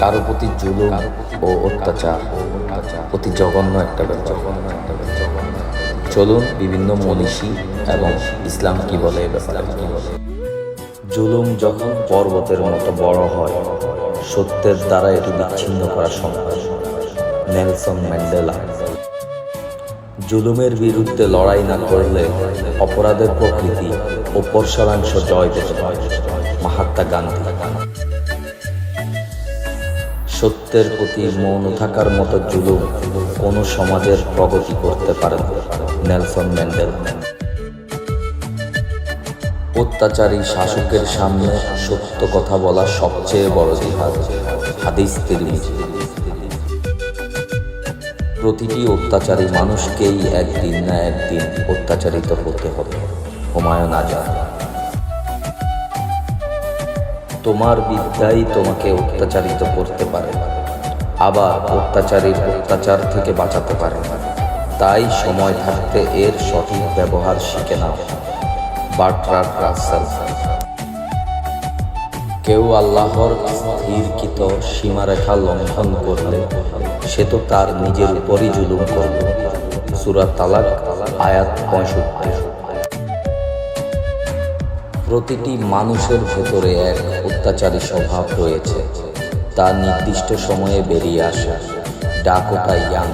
কারও প্রতি জুলুম ও অত্যাচার। অতি জঘন্য একটা ব্যাপার। চলুন বিভিন্ন মনীষী এবং ইসলাম কি বলে এ ব্যাপারে। জুলুম যখন পর্বতের মতো বড় হয়, সত্যের দ্বারা এটি বিচ্ছিন্ন করা সম্ভব নেলসন ম্যান্ডেলা, জুলুমের বিরুদ্ধে লড়াই না করলে অপরাধের প্রকৃতি ও পরশালাংশ জয় পেতে হয় মহাত্মা গান্ধী। সত্যের প্রতি মৌন থাকার মতো জুলুম কোনো সমাজের প্রগতি করতে পারে নেলসন ম্যান্ডেলা। অত্যাচারী শাসকের সামনে সত্য কথা বলা সবচেয়ে বড় জিহাদ, হাদিস প্রতিটি অত্যাচারী মানুষকেই একদিন না একদিন অত্যাচারিত হতে হবে, হুমায়ুন আজাদ। তোমার বিদ্যাই তোমাকে অত্যাচারিত করতে পারে, আবার অত্যাচারীর অত্যাচার থেকে বাঁচাতে পারে। তাই সময় থাকতে এর সঠিক ব্যবহার শিখে নাও। বার্ট্রার রাসেল। কেউ আল্লাহর স্থিরকৃত সীমারেখা লঙ্ঘন করলে সে তো তার নিজের উপরই জুলুম করবে। তালাক, আয়াত পঁয়ষট্টি। প্রতিটি মানুষের ভেতরে এক অত্যাচারী স্বভাব রয়েছে। তা নির্দিষ্ট সময়ে বেরিয়ে আসে। Dakota young.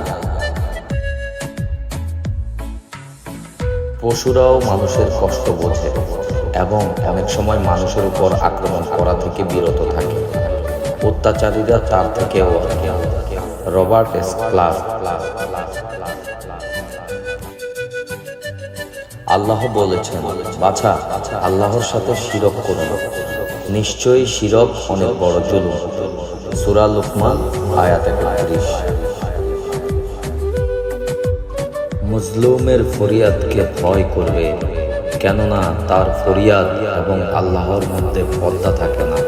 পশুরাও মানুষের কষ্ট বোঝে এবং অনেক সময় মানুষের উপর আক্রমণ করা থেকে বিরত থাকে। অত্যাচারীরা তার থেকেও রবার্ট এস ক্লার্ক। আল্লাহ বলেছেন, বাছা, আল্লাহর সাথে শিরক করো না। নিশ্চয়ই শিরক অনেক বড় জুলুম। সুরা লুকমান, আয়াত একত্রিশ। মুজলুমের ফরিয়াদকে ভয় করবে, কেননা তার ফরিয়াদ এবং আল্লাহর মধ্যে পর্দা থাকে না।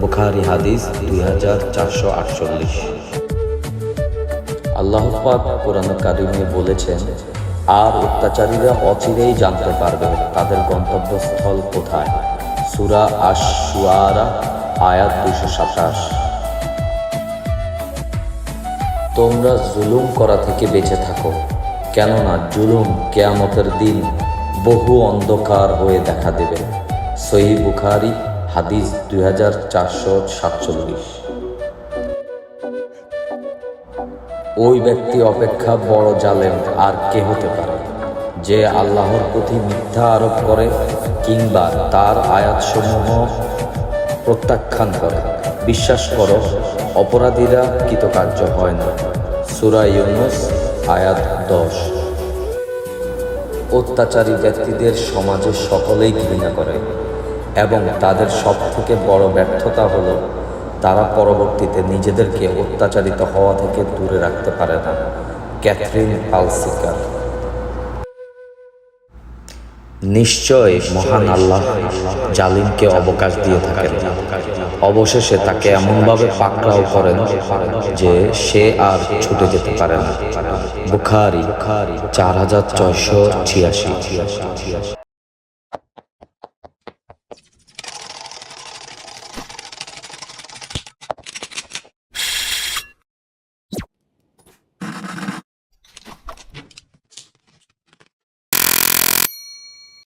বুখারি হাদিস দুই হাজার চারশো আটচল্লিশ। আল্লাহ কোরআন কারিমে বলেছেন আর অত্যাচারীরা অচিরেই জানতে পারবে তাদের গন্তব্যস্থল কোথায়। সুরা আশুয়ারা আয়াত দুশো সাতাশ। তোমরা জুলুম করা থেকে বেঁচে থাকো, কেননা জুলুম কেয়ামতের দিন বহু অন্ধকার হয়ে দেখা দেবে। সহি বুখারি, হাদিস দুই হাজার চারশো সাতচল্লিশ। ওই ব্যক্তি অপেক্ষা বড় জালেম আর কে হতে পারে? যে আল্লাহর প্রতি মিথ্যা আরোপ করে কিংবা তার আয়াতসমূহ প্রত্যাখ্যান করে। বিশ্বাস করো, অপরাধীরা কৃতকার্য হয় না। সুরা ইউনুস, আয়াত দশ। অত্যাচারী ব্যক্তিদের সমাজে সকলেই ঘৃণা করে এবং তাদের সব থেকে বড় ব্যর্থতা হলো তারা পরবর্তীতে নিজেদেরকে অত্যাচারিত হওয়া থেকে দূরে রাখতে পারে না। ক্যাথরিন পালসিকার। নিশ্চয় মহান আল্লাহ জালিমকে অবকাশ দিয়ে থাকেন। অবশেষে তাকে এমনভাবে পাকড়াও করেন যে সে আর ছুটে যেতে পারে না। বুখারি চার হাজার ছয়শো ছিয়াশি।